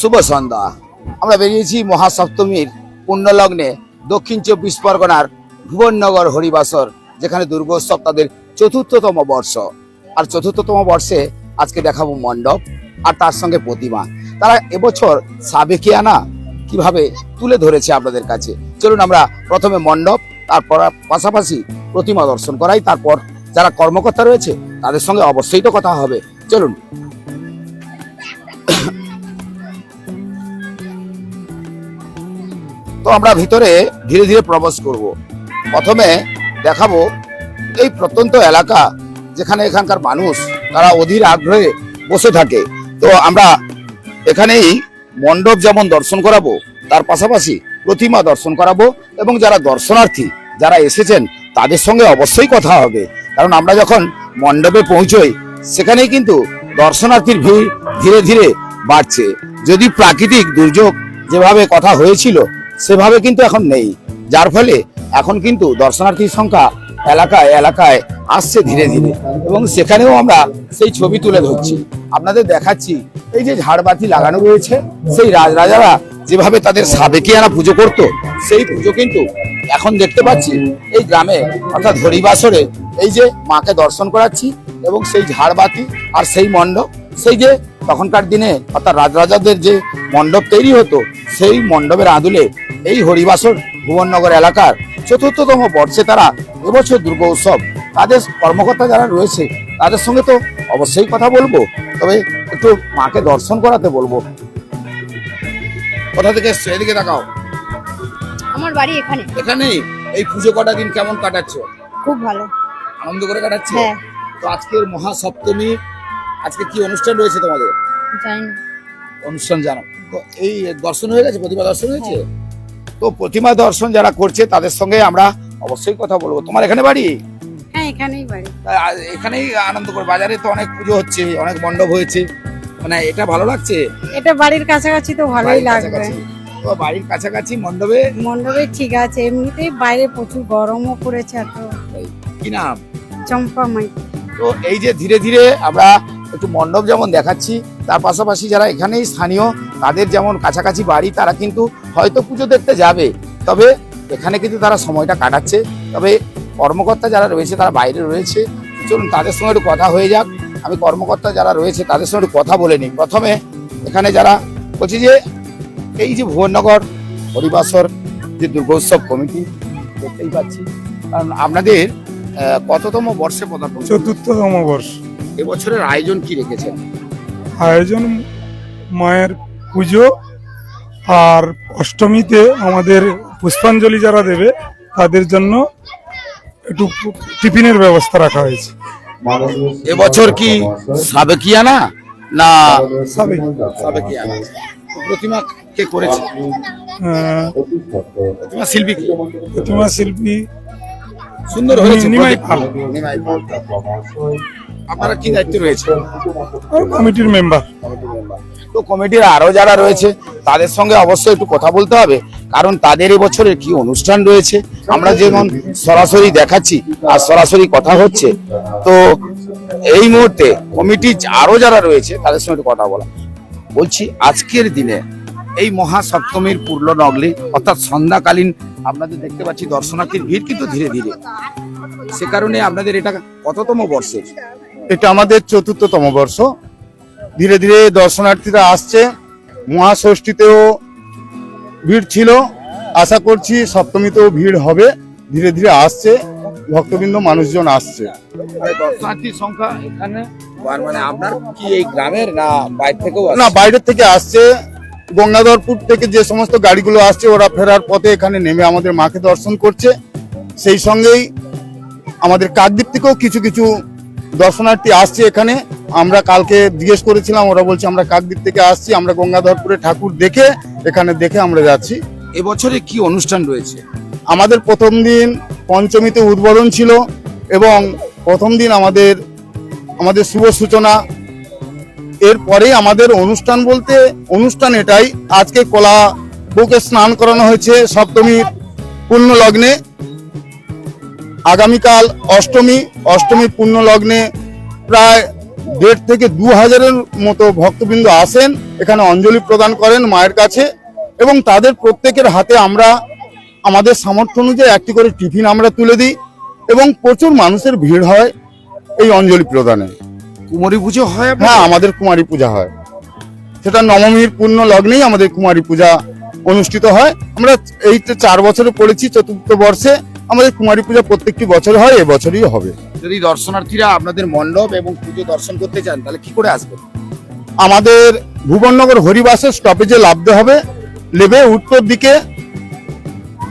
শুভ সন্ধ্যা। আমরা বেরিয়েছি মহাসপ্তমীর পুণ্যলগ্নে দক্ষিণ চব্বিশ পরগনার ভুবননগর হরিবাসর, যেখানে দুর্গোৎসব তাদের চতুর্থতম বর্ষ। আর চতুর্থতম বর্ষে আজকে দেখাবো মণ্ডপ আর তার সঙ্গে প্রতিমা। তারা এবছর সাবেকিয়ানা কীভাবে তুলে ধরেছে আপনাদের কাছে? চলুন আমরা প্রথমে মণ্ডপ তারপর পাশাপাশি প্রতিমা দর্শন করাই। তারপর যারা কর্মকর্তা রয়েছে, তাদের সঙ্গে অবশ্যই তো কথা হবে। চলুন। তো আমরা ভিতরে ধীরে ধীরে প্রবেশ করব। প্রথমে দেখাবো এই প্রত্যন্ত এলাকা যেখানে এখানকার মানুষ, তারা অধীর আগ্রহে বসে থাকে। তো আমরা এখানেই মণ্ডপ যেমন দর্শন করাবো, তার পাশাপাশি প্রতিমা দর্শন করাবো এবং যারা দর্শনার্থী, যারা এসেছেন, তাদের সঙ্গে অবশ্যই কথা হবে। কারণ আমরা যখন মণ্ডপে পৌঁছই, সেখানেই কিন্তু দর্শনার্থীর ভিড় ধীরে ধীরে বাড়ছে। যদি প্রাকৃতিক দুর্যোগ যেভাবে কথা হয়েছিল সেভাবে কিন্তু এখন নেই। যার ফলে এখন কিন্তু দর্শনার্থীর সংখ্যা এলাকায় এলাকায় আসছে ধীরে ধীরে। এবং সেখানেও আমরা সেই ছবি তুলে ধরছি। আপনাদের দেখাচ্ছি, এই যে ঝাড়বাতি লাগানো রয়েছে, সেই রাজরাজারা যেভাবে তাদের সাবেকিয়ানা পুজো করত, সেই পুজো কিন্তু এখন দেখতে পাচ্ছি এই গ্রামে, অর্থাৎ হরিবাসরে এই যে মাকে দর্শন করাচ্ছি এবং সেই ঝাড়বাতি আর সেই মণ্ডপ, সেই যে তখনকার দিনে অর্থাৎ রাজরাজাদের যে মণ্ডপ তৈরি হতো সেই মণ্ডপের আদলে এই হরিবাসর ভুবননগর এলাকার চতুর্থতম বর্ষে তারা এবছর দুর্গা উৎসব তাদের কর্মকর্তা যারা রয়েছে তাদের সঙ্গে তো অবশ্যই কথা বলব তবে একটু মাকে দর্শন করাতে বলব। কোথা থেকে এসছো? এদিকে তাকাও। আমার বাড়ি এখানে। এখানেই? এই পুজো কটা দিন কেমন কাটাচ্ছ? খুব ভালো। আনন্দ করে কাটাচ্ছ? হ্যাঁ। তো আজকের মহাসপ্তমী আজকে কি অনুষ্ঠান রয়েছে তোমাদের? অনুষ্ঠান জানো। তো এই দর্শন হয়ে গেছে? প্রতিমা দর্শন হয়েছে? তো প্রতিমা দর্শন যারা করছে তাদের সঙ্গে আমরা অবশ্যই কথা বলব। তোমার এখানে বাড়ি? হ্যাঁ এখানেই বাড়ি। এখানেই আনন্দ করে। বাজারে তো অনেক পুজো হচ্ছে অনেক মণ্ডপ হয়েছে। মানে এটা ভালো লাগছে? এটা বাড়ির কাছাকাছি তো ভালোই লাগবে। তো বাড়ির কাছাকাছি মণ্ডপে? মণ্ডপে ঠিক আছে। এমনিতেই বাইরে প্রচুর গরমও পড়েছে এত। কি নাম? চম্পা মাই তো এই যে ধীরে ধীরে আমরা একটু মণ্ডপ যেমন দেখাচ্ছি, তার পাশাপাশি যারা এখানেই স্থানীয়, তাদের যেমন কাছাকাছি বাড়ি, তারা কিন্তু হয়তো পুজো দেখতে যাবে। তবে এখানে কিন্তু তারা সময়টা কাটাচ্ছে। তবে কর্মকর্তা যারা রয়েছে, তারা বাইরে রয়েছে। চলুন তাদের সঙ্গে একটু কথা হয়ে যাক। আমি কর্মকর্তা যারা রয়েছে, তাদের সঙ্গে একটু কথা বলে নিই। প্রথমে এখানে যারা বলছি যে, এই যে ভুবননগর হরিবাসর যে দুর্গোৎসব কমিটি, দেখতেই পাচ্ছি। কারণ আপনাদের কততম বর্ষে পদার্পণ চতুর্থতম বর্ষ। এবছরের আয়োজন কি রেখেছেন আয়োজন মায়ের পুজো আর অষ্টমীতে আমাদের পুষ্পাঞ্জলি যারা দেবে তাদের জন্য একটু টিফিনের ব্যবস্থা রাখা হয়েছে এবছর কি সাবেকিয়ানা না সাবেক সাবেকিয়ানা প্রতিমা কে করেছে প্রতিমা শিল্পী কে? প্রতিমা শিল্পী সুন্দর হয়েছে নিমাই পাল। নিমাই পাল। আপনারা কি দায়িত্ব রয়েছে কমিটির মেম্বার তো কমিটির আরও যারা রয়েছে তাদের সঙ্গে অবশ্যই একটু কথা বলতে হবে কারণ তাদের এবছরের কি অনুষ্ঠান রয়েছে আমরা যেমন সরাসরি দেখাচ্ছি আর সরাসরি কথা হচ্ছে। তো এই মুহূর্তে কমিটি আরও যারা রয়েছে তাদের সঙ্গে একটু কথা বলা। বলছি আজকের দিনে এই মহাসপ্তমীর পূর্ণ নগলে অর্থাৎ সন্ধ্যাকালীন আপনাদের দেখতে পাচ্ছি দর্শনার্থীর ভিড় কিন্তু ধীরে ধীরে। সে কারণে আপনাদের এটা কততম বর্ষের? এটা আমাদের চতুর্থতম বর্ষ। ধীরে ধীরে দর্শনার্থীরা আসছে। মহাষষ্ঠীতেও ভিড় ছিল। আশা করছি সপ্তমীতেও ভিড় হবে। ধীরে ধীরে আসছে। ভক্তবৃন্দ মানুষজন আসছে। সংখ্যা এখানে? মানে আপনার কি এই গ্রামের না বাইরে থেকেও না বাইরের থেকে আসছে। গঙ্গাধরপুর থেকে যে সমস্ত গাড়িগুলো আসছে ওরা ফেরার পথে এখানে নেমে আমাদের মাকে দর্শন করছে। সেই সঙ্গেই আমাদের কাকদ্বীপ থেকেও কিছু কিছু দর্শনার্থী আসছে এখানে। আমরা কালকে জিজ্ঞেস করেছিলাম ওরা বলছে আমরা কাকদ্বীপ থেকে আসছি আমরা গঙ্গাধরপুরে ঠাকুর দেখে এখানে দেখে আমরা যাচ্ছি। এবছরে কি অনুষ্ঠান রয়েছে? আমাদের প্রথম দিন পঞ্চমীতে উদ্বোধন ছিল এবং প্রথম দিন আমাদের আমাদের শুভ সূচনা। এরপরে আমাদের অনুষ্ঠান বলতে অনুষ্ঠান এটাই। আজকে কলা বউকে স্নান করানো হয়েছে সপ্তমীর পূর্ণ লগ্নে আগামীকাল অষ্টমী অষ্টমী পূর্ণ লগ্নে প্রায় দেড় থেকে দু হাজারের মতো ভক্তবৃন্দ আসেন এখানে অঞ্জলি প্রদান করেন মায়ের কাছে এবং তাদের প্রত্যেকের হাতে আমরা আমাদের সামর্থ্য অনুযায়ী একটি করে টিফিন আমরা তুলে দিই এবং প্রচুর মানুষের ভিড় হয় এই অঞ্জলি প্রদানে। কুমারী পুজো হয়? হ্যাঁ আমাদের কুমারী পূজা হয়। সেটা নবমীর পূর্ণ লগ্নেই আমাদের কুমারী পূজা অনুষ্ঠিত হয়। আমরা এই চার বছরে পড়েছি চতুর্থ বর্ষে আমাদের কুমারী পূজা প্রত্যেকটি বছর হয় এবছরই হবে। যদি দর্শনার্থীরা আপনাদের মণ্ডপ এবং পুজো দর্শন করতে চান তাহলে কি করে আসবেন? আমাদের ভুবননগর হরিবাসের স্টপেজে নামতে হবে। লেবে উত্তর দিকে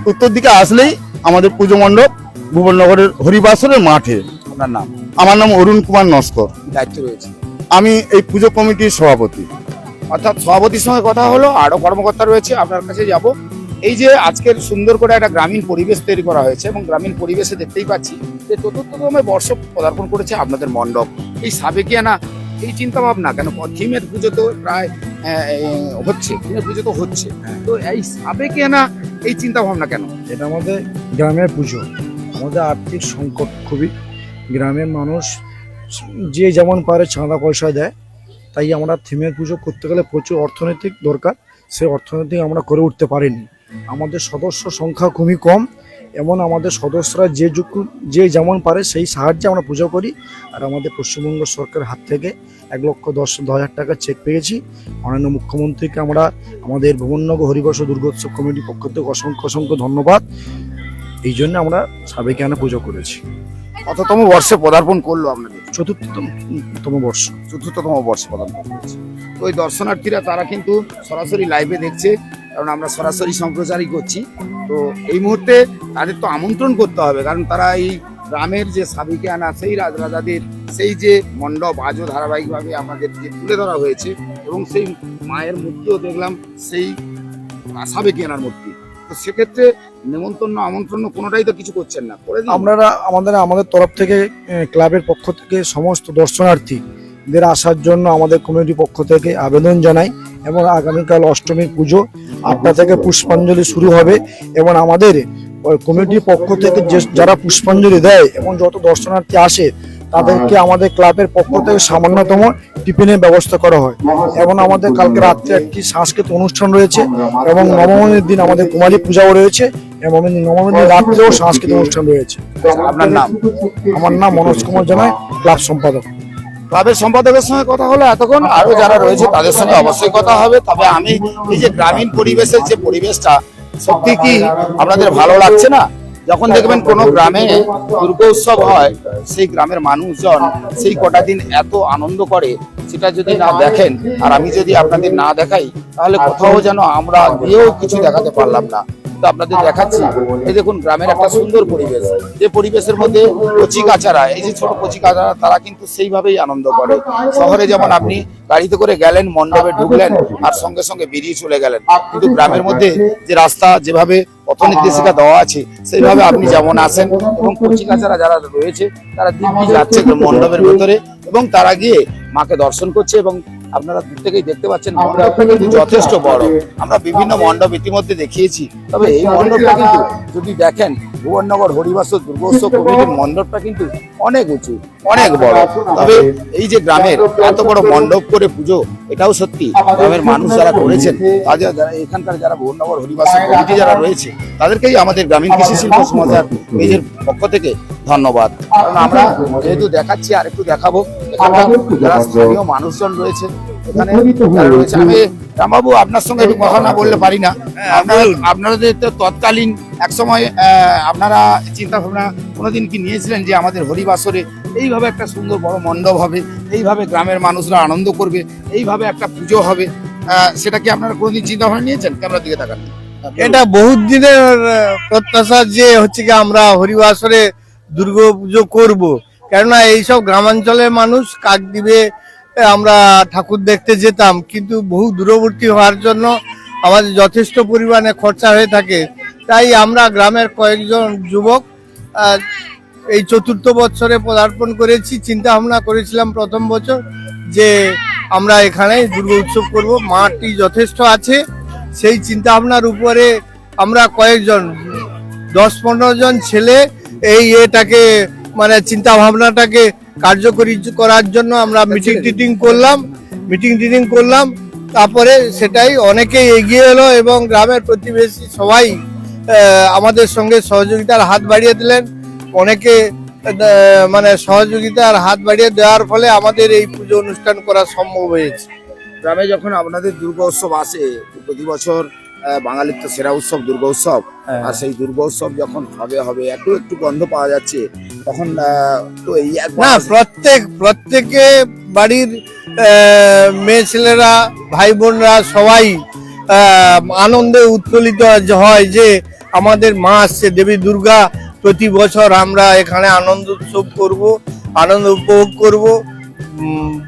উত্তর দিকে আসলেই আমাদের পুজো মণ্ডপ ভুবননগরের হরিবাসরের মাঠে। আপনার নাম? আমার নাম অরুণ কুমার নস্কর। দায়িত্ব রয়েছে? আমি এই পুজো কমিটির সভাপতি। অর্থাৎ সভাপতির সঙ্গে কথা হলো আরও কর্মকর্তা রয়েছে আপনার কাছে যাব। এই যে আজকের সুন্দর করে একটা গ্রামীণ পরিবেশ তৈরি করা হয়েছে এবং গ্রামীণ পরিবেশে দেখতেই পাচ্ছি যে চতুর্থতমে বর্ষ পদার্পণ করেছে আপনাদের মণ্ডপ। এই সাবেকিয়ানা এই চিন্তা ভাবনা কেন থিমের পুজো তো প্রায় হচ্ছে থিমের পুজো তো হচ্ছে। তো এই সাবেকিয়ানা এই চিন্তা ভাবনা কেন? এটা আমাদের গ্রামের পুজো। আমাদের আর্থিক সংকট খুবই। গ্রামের মানুষ যে যেমন পারে চাঁদা পয়সা দেয় তাই আমরা থিমের পুজো করতে গেলে প্রচুর অর্থনৈতিক দরকার। সেই অর্থনৈতিক আমরা করে উঠতে পারিনি। আমাদের সদস্য সংখ্যা খুবই কম। এমন আমাদের সদস্যরা যে যে যেমন পারে সেই সাহায্যে আমরা পুজো করি। আর আমাদের পশ্চিমবঙ্গ সরকারের হাত থেকে এক লক্ষ দশ দশ হাজার টাকা চেক পেয়েছি। মাননীয় মুখ্যমন্ত্রীকে আমরা আমাদের ভুবননগর হরিবর্ষ দুর্গোৎসব কমিটির পক্ষ থেকে অসংখ্য অসংখ্য ধন্যবাদ। এই জন্য আমরা সাবেকিয়ানা পুজো করেছি। কততম বর্ষে পদার্পণ করল আপনাদের? চতুর্থতম বর্ষ। চতুর্থতম বর্ষে পদার্পণ করেছে। তো ওই দর্শনার্থীরা তারা কিন্তু সরাসরি লাইভে দেখছে। কারণ আমরা সরাসরি সম্প্রচারই করছি। তো এই মুহূর্তে তাদের তো আমন্ত্রণ করতে হবে, কারণ তারা এই গ্রামের যে সাবিকে আনা সেই রাজরাজাদের, সেই যে মণ্ডপ আজও ধারাবাহিকভাবে আমাদের যে তুলে ধরা হয়েছে এবং সেই মায়ের মূর্তিও দেখলাম, সেই সাবেকি আনার মূর্তি। তো সেক্ষেত্রে নেমন্তন্ন, আমন্ত্রণ কোনোটাই তো কিছু করছেন না, করে। আপনারা আমাদের আমাদের তরফ থেকে ক্লাবের পক্ষ থেকে সমস্ত দর্শনার্থীদের আসার জন্য আমাদের কমিটির পক্ষ থেকে আবেদন জানাই। এবং আগামীকাল অষ্টমীর পুজো আটটা থেকে পুষ্পাঞ্জলি শুরু হবে এবং আমাদের কমিটির পক্ষ থেকে যে যারা পুষ্পাঞ্জলি দেয় এবং যত দর্শনার্থী আসে তাদেরকে আমাদের ক্লাবের পক্ষ থেকে সামান্যতম টিফিনের ব্যবস্থা করা হয়। এবং আমাদের কালকে রাত্রে একটি সাংস্কৃতিক অনুষ্ঠান রয়েছে এবং নবমীর দিন আমাদের কুমারী পূজাও রয়েছে এবং নবমীর দিন রাত্রেও সাংস্কৃতিক অনুষ্ঠান রয়েছে। আপনার নাম? আমার নাম মনোজ কুমার জানাই ক্লাব সম্পাদক। ক্লাবের সম্পাদকের সঙ্গে কথা হলো এতক্ষণ। আরও যারা রয়েছে তাদের সঙ্গে অবশ্যই কথা হবে। তবে আমি এই যে গ্রামীণ পরিবেশের যে পরিবেশটা, সত্যি কি আপনাদের ভালো লাগছে না? যখন দেখবেন কোনো গ্রামে দুর্গোৎসব হয়, সেই গ্রামের মানুষজন সেই কটা দিন এত আনন্দ করে, সেটা যদি না দেখেন, আর আমি যদি আপনাদের না দেখাই, তাহলে কোথাও যেন আমরা গিয়েও কিছু দেখাতে পারলাম না। তো আপনাদের দেখাচ্ছি, এই দেখুন গ্রামের একটা সুন্দর পরিবেশ। যে পরিবেশের মধ্যে কচি কাচারা এই যে ছোট কচি কাচারা তারা কিন্তু সেইভাবেই আনন্দ করে। শহরে যেমন আপনি গাড়িতে করে গেলেন, মণ্ডপে ঢুকলেন, আর সঙ্গে সঙ্গে বেরিয়ে চলে গেলেন। কিন্তু গ্রামের মধ্যে যে রাস্তা, যেভাবে পথ নির্দেশিকা দেওয়া আছে, সেইভাবে আপনি যেমন আসেন এবং কচি কাচারা যারা রয়েছে, তারা দিব্যি যাচ্ছে মণ্ডপের ভেতরে এবং তারা গিয়ে মাকে দর্শন করছে এবং আপনারা দূর থেকেই দেখতে পাচ্ছেন মণ্ডপটা কিন্তু যথেষ্ট বড়। আমরা বিভিন্ন মণ্ডপ ইতিমধ্যে দেখিয়েছি। তবে এই মণ্ডপটা কিন্তু যদি দেখেন ভুবননগর হরিবাস দুর্গোৎসব কমিটির মণ্ডপটা কিন্তু অনেক উঁচু অনেক বড়। তবে এই যে গ্রামের এত বড় মণ্ডপ করে পুজো এটাও সত্যি। গ্রামের মানুষ যারা করেছেন তাদের যারা এখানকার যারা ভুবননগর হরিবাস কমিটি যারা রয়েছে তাদেরকেই আমাদের গ্রামীণ কৃষি শিল্প সমাজের নিজের পক্ষ থেকে ধন্যবাদ। কারণ আমরা যেহেতু দেখাচ্ছি আর একটু দেখাবো। যারা স্থানীয় মানুষজন রয়েছে এখানে যারা রয়েছে আমি রামবাবু আপনার সঙ্গে একটু কথা না বললে পারি না। আপনারা আপনাদের তো তৎকালীন এক সময় আপনারা চিন্তা ভাবনা কোনোদিন কি নিয়েছিলেন যে আমাদের হরিবাসরে এইভাবে একটা সুন্দর বড় মণ্ডপ হবে এইভাবে গ্রামের মানুষরা আনন্দ করবে এইভাবে একটা পুজো হবে আহ, সেটা কি আপনারা কোনোদিন চিন্তা ভাবনা নিয়েছেন? ক্যামেরার দিকে তাকান। এটা বহুত দিনের প্রত্যাশা যে হচ্ছে কি আমরা হরিবাসরে দুর্গা পুজো করব। কেননা এইসব গ্রামাঞ্চলের মানুষ কাক দিবে আমরা ঠাকুর দেখতে যেতাম, কিন্তু বহু দূরবর্তী হওয়ার জন্য আমাদের যথেষ্ট পরিমাণে খরচা হয়ে থাকে। তাই আমরা গ্রামের কয়েকজন যুবক এই চতুর্থ বছরে পদার্পণ করেছি। চিন্তা ভাবনা করেছিলাম প্রথম বছর যে আমরা এখানে দুর্গা উৎসব করব। মাঠটি যথেষ্ট আছে। সেই চিন্তা ভাবনার উপরে আমরা কয়েকজন, দশ পনেরো জন ছেলে এই এটাকে মানে চিন্তা ভাবনাটাকে কার্যকরী করার জন্য আমরা মিটিং টিটিং করলাম মিটিং টিটিং করলাম। তারপরে সেটাই অনেকেই এগিয়ে এলো এবং গ্রামের প্রতিবেশী সবাই আমাদের সঙ্গে সহযোগিতার হাত বাড়িয়ে দিলেন। অনেকে মানে সহযোগিতার হাত বাড়িয়ে দেওয়ার ফলে আমাদের এই পুজো অনুষ্ঠান করা সম্ভব হয়েছে। গ্রামে যখন আপনাদের দুর্গা উৎসব আসে প্রতি বছর বাঙালির তো সেরা উৎসব দুর্গা উৎসব। আর সেই দুর্গা উৎসব যখন হবে হবে একটু একটু গন্ধ পাওয়া যাচ্ছে তখন তো এই না প্রত্যেক প্রত্যেকে বাড়ির মেয়ে ছেলেরা ভাই বোনরা সবাই আনন্দে উৎফুল্লিত হয় যে আমাদের মা আসছে। দেবী দুর্গা প্রতি বছর আমরা এখানে আনন্দ উৎসব করব আনন্দ উপভোগ করব।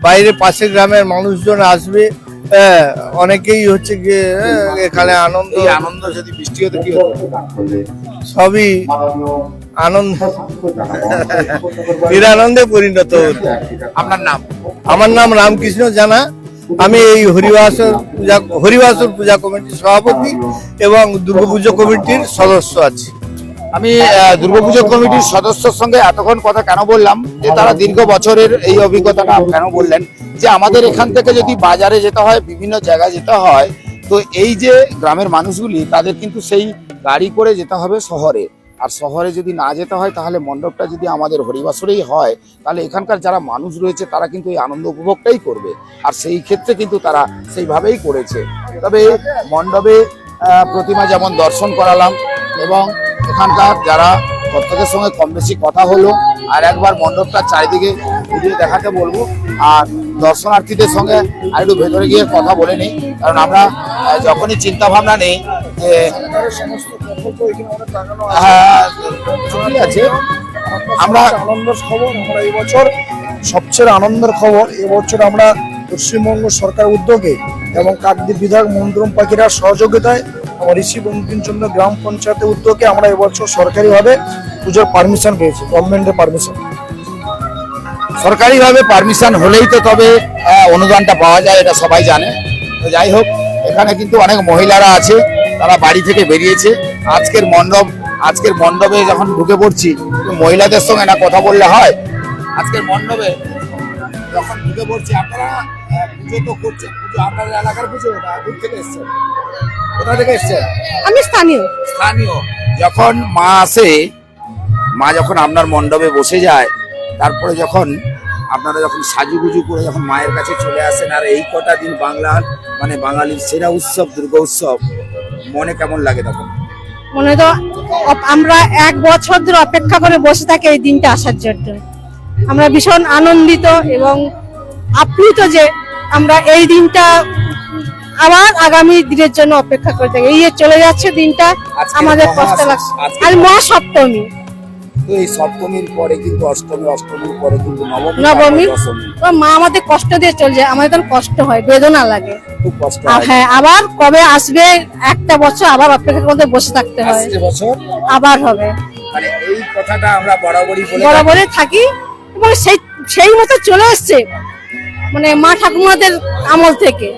বাইরে পাশের গ্রামের মানুষজন আসবে। হ্যাঁ, অনেকেই হচ্ছে গিয়ে হ্যাঁ, এখানে আনন্দ আনন্দ যদি বৃষ্টি হতো কি হতো? সবই আনন্দ। নিরানন্দে পরিণত হতো। আপনার নাম? আমার নাম রামকৃষ্ণ জানা। আমি এই হরিবাসর পূজা হরিবাসর পূজা কমিটির সভাপতি এবং দুর্গাপুজো কমিটির সদস্য আছি। আমি দুর্গাপুজো কমিটির সদস্যর সঙ্গে এতক্ষণ কথা কেন বললাম? যে তারা দীর্ঘ বছরের এই অভিজ্ঞতাটা কেন বললেন? যে আমাদের এখান থেকে যদি বাজারে যেতে হয়, বিভিন্ন জায়গায় যেতে হয়, তো এই যে গ্রামের মানুষগুলি, তাদের কিন্তু সেই গাড়ি করে যেতে হবে শহরে। আর শহরে যদি না যেতে হয়, তাহলে মণ্ডপটা যদি আমাদের হরিবাসরেই হয়, তাহলে এখানকার যারা মানুষ রয়েছে, তারা কিন্তু এই আনন্দ উপভোগটাই করবে। আর সেই ক্ষেত্রে কিন্তু তারা সেইভাবেই করেছে। তবে মণ্ডপে প্রতিমা যেমন দর্শন করালাম এবং এখানকার যারা প্রত্যেকের সঙ্গে কম বেশি কথা হলো আর একবার মণ্ডপটার চারিদিকে ঘুরিয়ে দেখাতে বলব। আর দর্শনার্থীদের সঙ্গে আর একটু ভেতরে গিয়ে কথা বলে নিই। কারণ আমরা যখনই চিন্তা ভাবনা নেই যে হ্যাঁ, আছে। আমরা আনন্দের খবর আমরা এবছর সবচেয়ে আনন্দের খবর এবছর আমরা পশ্চিমবঙ্গ সরকার উদ্যোগে এবং কাকদ্বীপ বিধায়ক মন্দ্রম পাখিরা সহযোগিতায় ঋষি বঙ্কিমচন্দ্র গ্রাম পঞ্চায়েতের উদ্যোগে আমরা এবছর সরকারিভাবে পুজোর পারমিশন পেয়েছি গভর্নমেন্টের পারমিশন সরকারিভাবে পারমিশন হলেই তো তবে অনুদানটা পাওয়া যায়, এটা সবাই জানে। তো যাই হোক, এখানে কিন্তু অনেক মহিলারা আছে, তারা বাড়ি থেকে বেরিয়েছে। আজকের মণ্ডপ, আজকের মণ্ডপে যখন ঢুকে পড়ছি মহিলাদের সঙ্গে না কথা বললে হয়? আজকের মণ্ডপে যখন ঢুকে পড়ছি, আপনারা পুজো তো করছেন পুজো আপনাদের এলাকার পুজো না দূর থেকে এসছেন কোথা থেকে এসছেন আমি স্থানীয়। স্থানীয়। যখন মা আসে মা যখন আপনার মণ্ডপে বসে যায় তারপরে যখন আপনারা যখন সাজুগুজু করে যখন মায়ের কাছে চলে আসেন আর এই কটা দিন বাংলার মানে বাঙালির সেরা উৎসব দুর্গা উৎসব মনে কেমন লাগে তখন? মনে তো আমরা এক বছর ধরে অপেক্ষা করে বসে থাকি এই দিনটা আসার জন্য। আমরা ভীষণ আনন্দিত এবং আপ্লুত যে আমরা এই দিনটা আবার আগামী দিনের জন্য অপেক্ষা করে থাকি। এই চলে যাচ্ছে দিনটা আমাদের কষ্ট লাগছে। আর মহাসপ্তমী। তো এই সপ্তমীর পরে কিন্তু অষ্টমী অষ্টমীর পরে কিন্তু নবমী মা আমাদের কষ্ট দিয়ে চলছে আমাদের তখন কষ্ট হয় বেদনা লাগে। খুব কষ্ট হ্যাঁ। আবার কবে আসবে একটা বছর আবার অপেক্ষা করতে বসে থাকতে হয়। বছর? আবার হবে। মানে এই কথাটা আমরা বরাবরই বলে থাকি। বরাবরে থাকি এবং সেই সেই মতো চলে এসছে মানে মা ঠাকুমাদের আমল থেকে।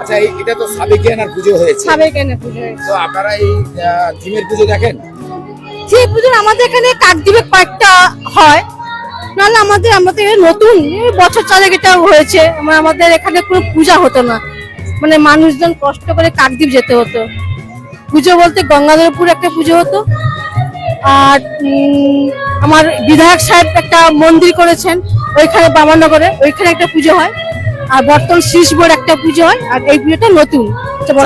আচ্ছা এটা তো সাবেকিয়ানার পুজো হয়েছে। সাবে কেন পুজো হয়েছে। তো আপনারা এই থিমের পুজো দেখেন? সেই পুজো আমাদের এখানে কাকদ্বীপে কয়েকটা হয়। নাহলে আমাদের আমাদের নতুন বছর চারেক এটা হয়েছে। আমার আমাদের এখানে কোনো পূজা হতো না। মানে মানুষজন কষ্ট করে কাকদ্বীপ যেতে হতো। পুজো বলতে গঙ্গাধরপুর একটা পুজো হতো। আর আমার বিধায়ক সাহেব একটা মন্দির করেছেন ওইখানে বামানগরে ওইখানে একটা পুজো হয়। আর বর্তমান শীষ বোর্ড একটা পুজো হয় আর এই পুজোটা নতুন।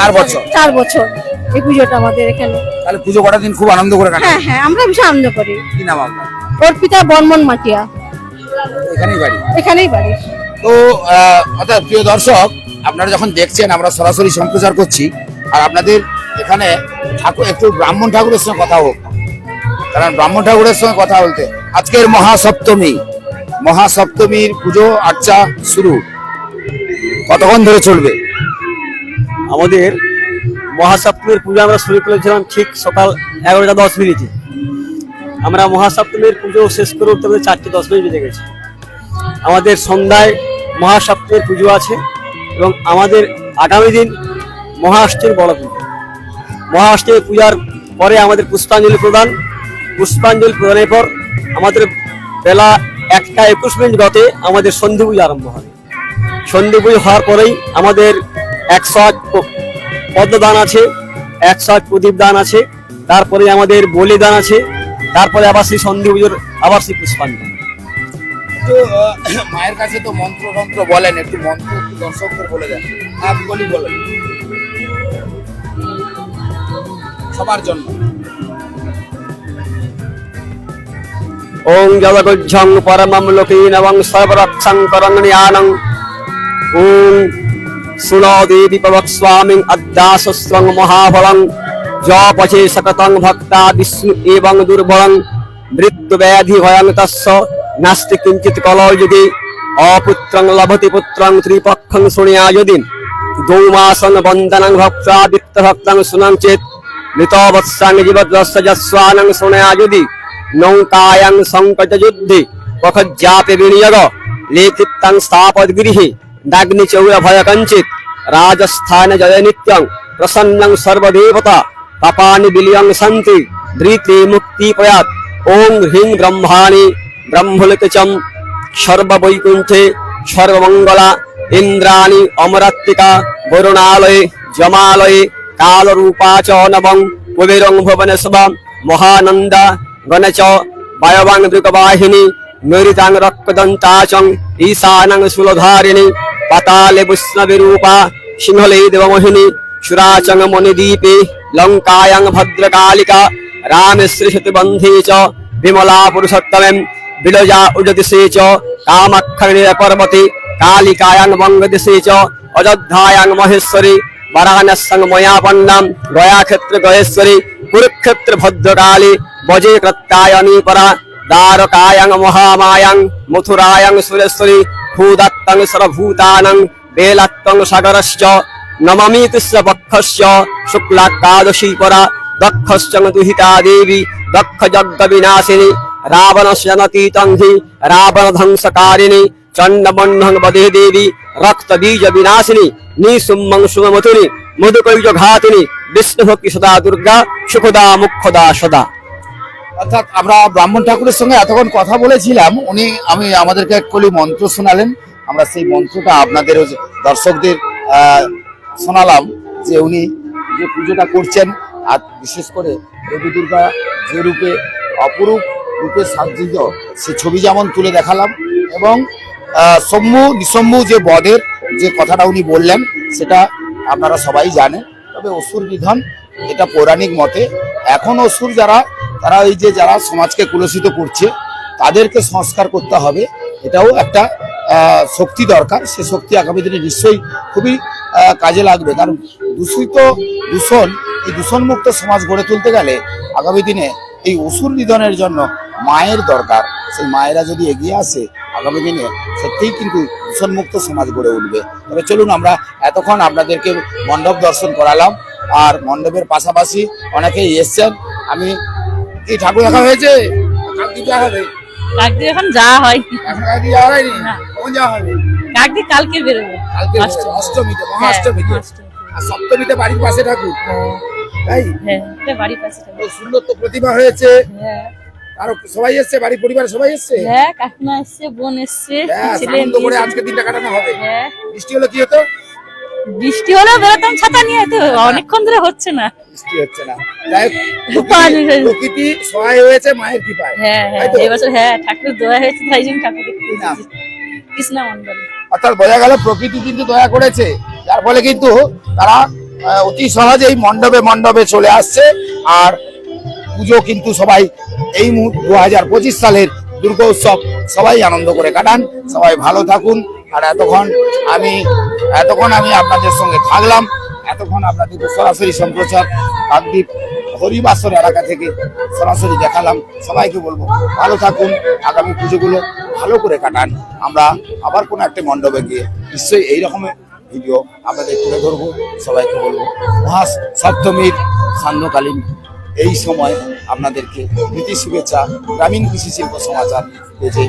চার বছর। চার বছর এই পুজোটা আমাদের এখানে। তাহলে পুজো করার দিন খুব আনন্দ করে হ্যাঁ হ্যাঁ আমরা ভীষণ আনন্দ করি। কি নাম আপনার? অর্পিতা বর্মন মাটিয়া। এখানেই বাড়ি? এখানেই বাড়ি। তো অর্থাৎ প্রিয় দর্শক আপনারা যখন দেখছেন আমরা সরাসরি সম্প্রচার করছি আর আপনাদের এখানে ঠাকুর একটু ব্রাহ্মণ ঠাকুরের সঙ্গে কথা হোক কারণ ব্রাহ্মণ ঠাকুরের সঙ্গে কথা বলতে। আজকের মহাসপ্তমী। মহাসপ্তমীর পুজো, আর্চা শুরু। কতক্ষণ ধরে চলবে? আমাদের মহাসপ্তমীর পুজো আমরা শুরু করেছিলাম ঠিক সকাল এগারোটা দশ মিনিটে। আমরা মহাসপ্তমীর পুজো শেষ করে উঠতে আমাদের চারটে দশ মিনিট বেজে গেছে। আমাদের সন্ধ্যায় মহাসপ্তমীর পুজো আছে এবং আমাদের আগামী দিন মহাষ্টমীর বড় পুজো মহাষ্টমী পূজার পরে আমাদের পুষ্পাঞ্জলি প্রদান পুষ্পাঞ্জলি প্রদানের পর আমাদের বেলা একটা একুশ মিনিট গতে আমাদের সন্ধি পুজো আরম্ভ হয়। সন্ধি পুজো হওয়ার পরেই আমাদের একশো আট পদ্মদান আছে একশো আট প্রদীপ দান আছে, তারপরে আমাদের বলিদান আছে, তারপরে আবার সেই সন্ধি পুজোর, আবার সেই পুষ্পাঞ্জলি। মায়ের কাছে তো মন্ত্র বলেন, একটু মন্ত্র দর্শকদের বলে দেন বলেন। সবার জন্য। ওং জগজ্জং পরমম লোকীনবং সর্বরক্ষং করং জ্ঞানং ওং সুনো দেবী প্রবক্স্বামিং অদ্যাসস্রং মহাফলং জপচে সকতং ভক্তা বিষ্ণু এবং দুর্বলং মৃত্যু ব্যাধি ভয়ং তস্য নাস্তি কিঞ্চিত কলযুগে অপুত্রং লভতি পুত্রং ত্রিপক্ষং শুনিয়া যদি দৌমাসন বন্দনং ভক্তা বিত্তভক্তং শুনং চেত মৃতবৎসাং জীবদ্রস্য যস্বানং শুনয়া যদি নৌকায়াং সংকট যুদ্ধে পখজ্জাপে বিনিয়োগ লেখিতাং স্থাপদ্গৃহে দাগ্নি চৌর ভয় কঞ্চিত রাজস্থান জয় নিত্যং প্রসন্নং সর্বদেবতা পাপানি বিলিয়ং সন্তি ধৃতে মুক্তি প্রয়াত ওং হ্রিং ব্রহ্মাণি ব্রহ্মলিকচম সর্ববৈকুণ্ঠে সর্বমঙ্গলা ইন্দ্রাণি অমরাত্মিকা বরুণালয়ে জমালয়ে কালরূপা চ নবং কুবেরং ভুবনেশ্বর মহানন্দা গণচ বায়বাং দৃকবাহিনী নৈরিতাং রক্তদন্তাচং ঈশানং সুলধারিণী পাতালে বৈষ্ণবিরূপা সিংহলে দেবমোহিনী সুরাচং মণিদ্বীপে লঙ্কায়াং ভদ্রকালিকা রামেশ্রী সেতুবন্ধে চ বিমলা পুরুষোত্তমে বিলজা উজদিশে চ কামাক্ষণে পর্বতে কালিকায়াং বঙ্গদিশে চ অযোধ্যায়াং মহেশ্বরী বারাণস্যং ময়াপন্নাম গয়াক্ষেত্র গয়েশ্বরী কুরুক্ষেত্র ভদ্রকালী বজে কৃত্যায়নী পরা দ্বারকায়াং মহামায়াং মথুরায়াং সুরেশ্বরী ভূদত্তং সর্বভূতানাং বেলাত্তং সাগরশ্চ নমামি কৃষ্ণপক্ষস্য শুক্লাকাদশী পরা দক্ষশ্চ দুহিতা দেবী দক্ষ যজ্ঞ বিনাশিনী রাবণস্য নতীতং হি রাবণ ধ্বংসকারিণী চণ্ডমণ্ডং বদে দেবী রক্ত বীজ বিনাশিনী নিসুম্মং মধুকৈজ ঘাতিনী বিষ্ণু ভক্তি সদা দুর্গা সুখদা মুখদা সদা অর্থাৎ আমরা ব্রাহ্মণ ঠাকুরের সঙ্গে এতক্ষণ কথা বলেছিলাম, উনি, আমি আমাদেরকে এক কলি মন্ত্র শোনালেন। আমরা সেই মন্ত্রটা আপনাদের দর্শকদের শোনালাম যে উনি যে পুজোটা করছেন, আর বিশেষ করে দেবী দুর্গা যে রূপে, অপরূপ রূপে সাজ্জিত সে ছবি যেমন তুলে দেখালাম, এবং সম্মু, নিসম্মু যে বদের যে কথাটা উনি বললেন, সেটা আপনারা সবাই জানেন। তবে অসুর বিধান, এটা পৌরাণিক মতে, এখন অসুর যারা তারা এই যে যারা সমাজকে কুলসিত করছে, তাদেরকে সংস্কার করতে হবে। এটাও একটা শক্তি দরকার। সে শক্তি আগামী দিনে নিশ্চয়ই খুবই কাজে লাগবে। কারণ দূষিত, দূষণ, এই দূষণমুক্ত সমাজ গড়ে তুলতে গেলে আগামী দিনে এই অসুর নিধনের জন্য মায়ের দরকার। সেই মায়েরা যদি এগিয়ে আসে, আগামী দিনে সত্যিই কিন্তু দূষণমুক্ত সমাজ গড়ে উঠবে। তবে চলুন আমরা এতক্ষণ আপনাদেরকে মণ্ডপ দর্শন করালাম। আর মণ্ডপের পাশাপাশি অনেকেই এসছেন। আমি কি ঠাকুর দেখা হয়েছে? কালকে যাওয়া হবে। কাকদি এখন যাওয়া হয়। এখন কালকে যাওয়া হয়নি? কখন যাওয়া হবে? কাকদি কালকে বেরোবো। কালকে অষ্টমী। অষ্টমীতে। মহাষ্টমীতে। হ্যাঁ, আর সপ্তমীতে বাড়ির পাশে ঠাকুর। তাই? হ্যাঁ বাড়ির পাশে থাকবে। সুন্দর তো প্রতিমা হয়েছে। হ্যাঁ। আরও সবাই এসছে? বাড়ির পরিবার সবাই এসছে? হ্যাঁ কাকিমা এসছে বোন এসছে ছেলে করে আজকে দিনটা কাটানো হবে। হ্যাঁ। বৃষ্টি হলে কি হতো? বৃষ্টি হলেও বেরোতাম ছাতা নিয়ে তো অনেকক্ষণ ধরে হচ্ছে না। বৃষ্টি হচ্ছে না। প্রকৃতি-। সহায় হয়েছে মায়ের কৃপায়। হ্যাঁ হ্যাঁ এবছর হ্যাঁ ঠাকুর দোয়া হয়েছে তাই জন্য ঠাকুর দেখতে। কৃষ্ণা মন্ডল অর্থাৎ বোঝা গেল প্রকৃতি কিন্তু দয়া করেছে। যার ফলে কিন্তু তারা অতি সহজেই মণ্ডপে মণ্ডপে চলে আসছে। আর পুজো কিন্তু সবাই এই মুহূর্তে দু হাজার পঁচিশ সালের দুর্গা উৎসব সবাই আনন্দ করে কাটান। সবাই ভালো থাকুন। আর এতক্ষণ আমি এতক্ষণ আমি আপনাদের সঙ্গে থাকলাম। এতক্ষণ আপনাদেরকে সরাসরি সম্প্রচার, কাকদ্বীপ হরিবাসর এলাকা থেকে সরাসরি দেখালাম। সবাইকে বলব, ভালো থাকুন, আগামী পুজোগুলো ভালো করে কাটান। আমরা আবার কোনো একটা মণ্ডপে গিয়ে নিশ্চয়ই এই রকমের ভিডিও আপনাদের তুলে ধরবো। সবাইকে বলব মহা সপ্তমীর সান্ধ্যকালীন এই সময় আপনাদেরকে প্রীতি শুভেচ্ছা, গ্রামীণ কৃষি শিল্প সমাচার পেজে